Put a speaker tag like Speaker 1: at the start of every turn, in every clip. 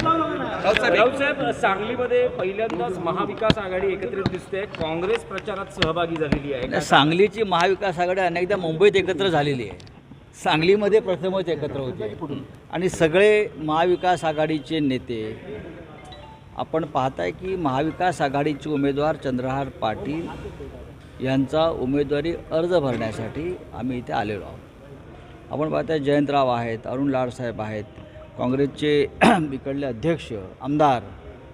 Speaker 1: राऊतसाहेब सांगलीमध्ये पहिल्यांदाच महाविकास आघाडी एकत्रित दिसते. काँग्रेस प्रचारात सहभागी झालेली आहे.
Speaker 2: सांगलीची महाविकास आघाडी अनेकदा मुंबईत एकत्र झालेली आहे. सांगलीमध्ये प्रथमच एकत्र होते. आणि सगळे महाविकास आघाडीचे नेते आपण पाहताय की महाविकास आघाडीचे उमेदवार चंद्रहार पाटील यांचा उमेदवारी अर्ज भरण्यासाठी आम्ही इथे आलेलो आहोत. आपण पाहताय जयंतराव आहेत अरुण लाडसाहेब आहेत. काँग्रेसचे इकडले अध्यक्ष आमदार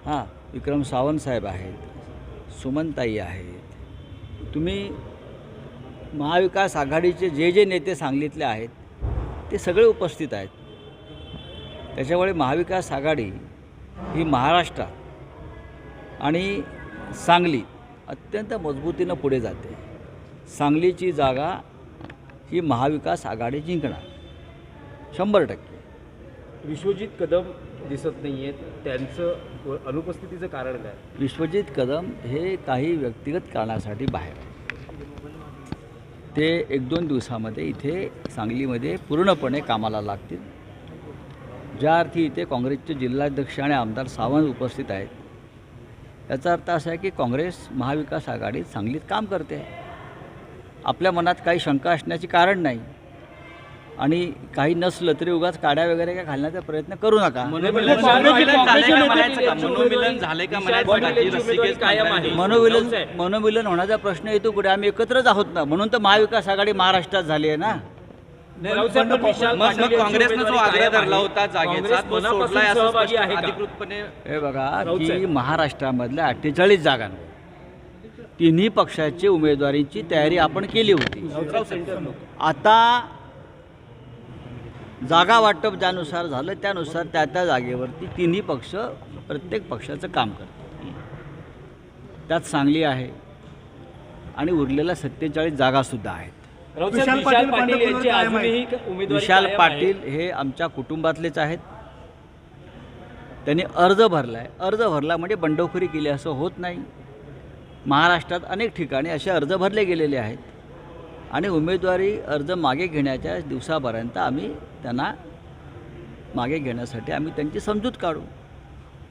Speaker 2: हां विक्रम सावंत आहेत सुमनताई आहेत. तुम्ही महाविकास आघाडीचे जे जे नेते सांगलीतले आहेत ते सगळे उपस्थित आहेत. त्याच्यामुळे महाविकास आघाडी ही महाराष्ट्रात आणि सांगली अत्यंत मजबूतीनं पुढे जाते. सांगलीची जागा ही महाविकास आघाडी जिंकणार. शंभर टक्के.
Speaker 1: विश्वजित कदम दिसत नाही आहेत त्यांचं अनुपस्थितीचं कारण काय?
Speaker 2: विश्वजित कदम हे काही व्यक्तिगत कारणासाठी बाहेर ते एक दोन दिवसामध्ये इथे सांगलीमध्ये पूर्णपणे कामाला लागतील. ज्या अर्थी इथे काँग्रेसचे जिल्हाध्यक्ष आणि आमदार सावंत उपस्थित आहेत. याचा अर्थ असा आहे की काँग्रेस महाविकास आघाडीत सांगलीत काम करते. आपल्या मनात काही शंका असण्याचे कारण नाही. आणि काही नसलं तरी उगाच काड्या वगैरे काय घालण्याचा प्रयत्न करू नका.
Speaker 1: कायम आहे.
Speaker 2: मनोविलन मनोविलन होण्याचा प्रश्न येतो कुठे? आम्ही एकत्रच आहोत ना. म्हणून तर महाविकास आघाडी महाराष्ट्रात झाली आहे ना. हे बघा की. महाराष्ट्रामधल्या अठ्ठेचाळीस जागांवर तिन्ही पक्षाची उमेदवारीची तयारी आपण केली होती. आता जागा वाटप ज्यानुसार झालं त्यानुसार त्या त्या जागेवरती तिन्ही पक्ष प्रत्येक पक्षाचं काम करतात. त्यात सांगली आहे आणि उरलेल्या सत्तेचाळीस जागासुद्धा आहेत.
Speaker 1: विशाल पाटील
Speaker 2: विशाल. पाटील हे आमच्या कुटुंबातलेच आहेत. त्यांनी अर्ज भरला आहे अर्ज भरला म्हणजे बंडखोरी केली असं होत नाही. महाराष्ट्रात अनेक ठिकाणी असे अर्ज भरले गेलेले आहेत. आणि उमेदवारी अर्ज मागे घेण्याच्या दिवसापर्यंत आम्ही त्यांना मागे घेण्यासाठी आम्ही त्यांची समजूत काढू.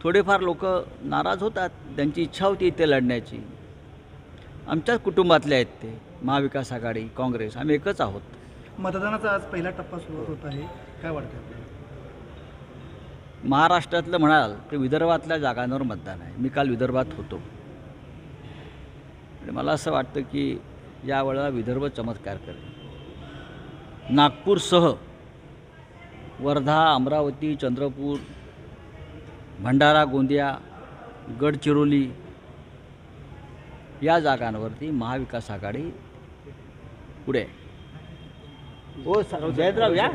Speaker 2: थोडेफार लोक नाराज होतात त्यांची इच्छा होती इथे लढण्याची. आमच्याच कुटुंबातले आहेत ते महाविकास आघाडी काँग्रेस आम्ही एकच आहोत.
Speaker 3: मतदानाचा आज पहिला टप्पा सुरू होत आहे. काय वाटतं?
Speaker 2: महाराष्ट्रातलं म्हणाल तर विदर्भातल्या जागांवर मतदान आहे. मी काल विदर्भात होतो. आणि मला असं वाटतं की यावेळेला विदर्भ चमत्कार करेल. नागपूरसह वर्धा अमरावती चंद्रपूर भंडारा गोंदिया गडचिरोली या जागांवरती महाविकास आघाडी पुढे हो जयद्राव या?